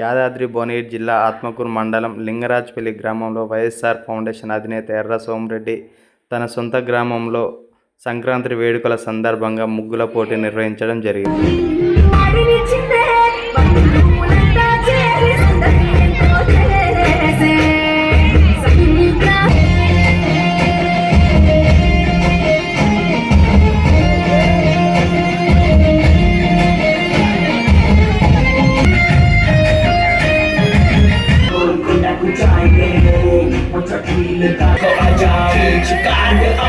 యాదాద్రి భువనగిరి జిల్లా ఆత్మకూరు మండలం లింగరాజపల్లి గ్రామంలో వైఎస్ఆర్ ఫౌండేషన్ అధినేత ఎర్ర సోమిరెడ్డి తన సొంత గ్రామంలో సంక్రాంతి వేడుకల సందర్భంగా ముగ్గుల పోటీ నిర్వహించడం జరిగింది. you got it.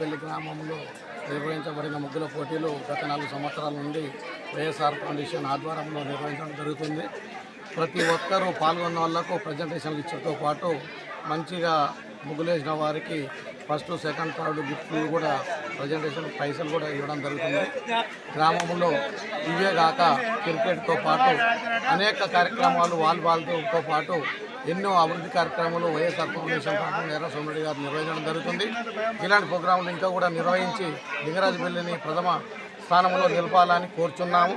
లింగరాజపల్లి గ్రామంలో నిర్వహించబడిన ముగ్గుల పోటీలు గత నాలుగు సంవత్సరాల నుండి వైఎస్ఆర్ ఫౌండేషన్ ఆధ్వర్యంలో నిర్వహించడం జరుగుతుంది. ప్రతి ఒక్కరూ పాల్గొన్న వాళ్ళకు ప్రజెంటేషన్లు ఇచ్చడంతో పాటు మంచిగా ముగ్గులేసిన వారికి ఫస్ట్ సెకండ్ థర్డ్ గిఫ్ట్లు కూడా ప్రజెంటేషన్ పైసలు కూడా ఇవ్వడం జరుగుతుంది. గ్రామంలో ఇవే కాక క్రికెట్తో పాటు అనేక కార్యక్రమాలు వాలీబాల్తో పాటు ఎన్నో అభివృద్ధి కార్యక్రమాలు వైఎస్ఆర్ ఫౌండేషన్ తరఫున ఎర్ర సోమిరెడ్డి గారు నిర్వహించడం జరుగుతుంది. ఇలాంటి ప్రోగ్రాంలు ఇంకా కూడా నిర్వహించి లింగరాజపల్లిని ప్రథమ స్థానంలో నిలపాలని కోరుచున్నాము.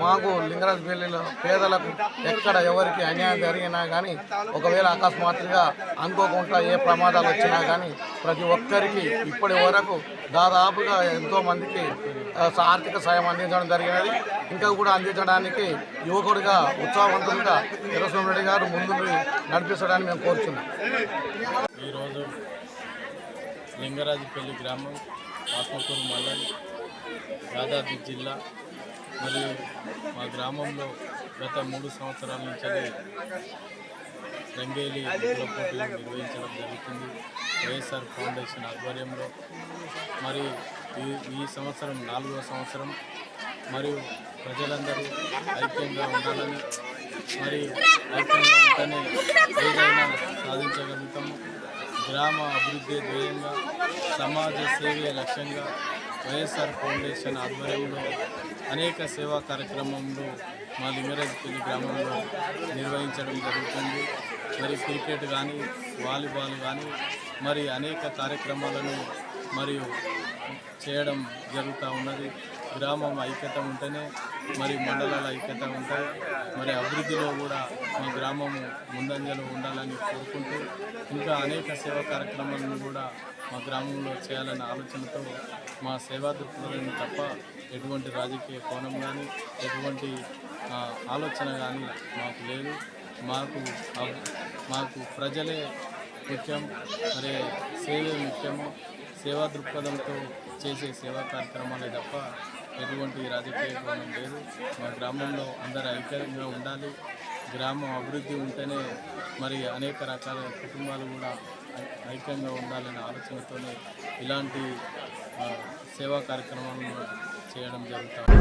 మాకు లింగరాజపల్లిలో పేదలకు ఎక్కడ ఎవరికి అన్యాయం జరిగినా కానీ ఒకవేళ అకస్మాత్తుగా అనుకోకుండా ఏ ప్రమాదాలు వచ్చినా కానీ ప్రతి ఒక్కరికి ఇప్పటి వరకు దాదాపుగా ఎంతోమందికి ఆర్థిక సాయం అందించడం జరిగినది. ఇంకా కూడా అందించడానికి యువకుడిగా ఉత్సాహవంతంగా ఎర్రస్వామిరెడ్డి గారు ముందు నడిపిస్తాడని మేము కోరుచున్నాం. ఈరోజు లింగరాజుపల్లి గ్రామం ఆత్మకూరు మండలం యాదాద్రి జిల్లా మరియు మా గ్రామంలో గత మూడు సంవత్సరాల నుంచి రంగేలి ముగ్గుల పోటీలు నిర్వహించడం జరుగుతుంది. వైఎస్ఆర్ ఫౌండేషన్ ఆధ్వర్యంలో. మరి ఈ ఈ సంవత్సరం నాలుగవ సంవత్సరం. మరియు ప్రజలందరూ ఐక్యంగా ఉండాలని మరి ఐక్యంగా ఉంటేనే ఏదైనా సాధించగలుగుతాము. గ్రామ అభివృద్ధి ధ్యేయంగా సమాజ సేవే లక్ష్యంగా వైఎస్ఆర్ ఫౌండేషన్ ఆధ్వర్యంలో అనేక సేవా కార్యక్రమంలో మా లింగరాజపల్లి గ్రామంలో నిర్వహించడం జరుగుతుంది. మరి క్రికెట్ కానీ వాలీబాల్ కానీ మరి అనేక కార్యక్రమాలను మరియు చేయడం జరుగుతూ ఉన్నది. గ్రామం ఐక్యత ఉంటేనే మరి మండలాల ఐక్యత ఉంటాయి మరి అభివృద్ధిలో కూడా మా గ్రామము ముందంజలో ఉండాలని కోరుకుంటూ ఇంకా అనేక సేవా కార్యక్రమాలను కూడా మా గ్రామంలో చేయాలనే ఆలోచనతో మా సేవా దృక్పథం తప్ప ఎటువంటి రాజకీయ కోణం కానీ ఎటువంటి ఆలోచన కానీ మాకు లేదు. మాకు మాకు ప్రజలే ముఖ్యం. మరి సేవే ముఖ్యము. సేవా దృక్పథంతో చేసే సేవా కార్యక్రమాలే తప్ప ఎటువంటి రాజకీయ కోణం లేదు. మా గ్రామంలో అందరు ఐక్యంగా ఉండాలి. గ్రామం అభివృద్ధి ఉంటేనే మరి అనేక రకాల కుటుంబాలు కూడా ఐక్యంగా ఉండాలనే ఆలోచనతోనే ఇలాంటి సేవా కార్యక్రమాలను చేయడం జరుగుతుంది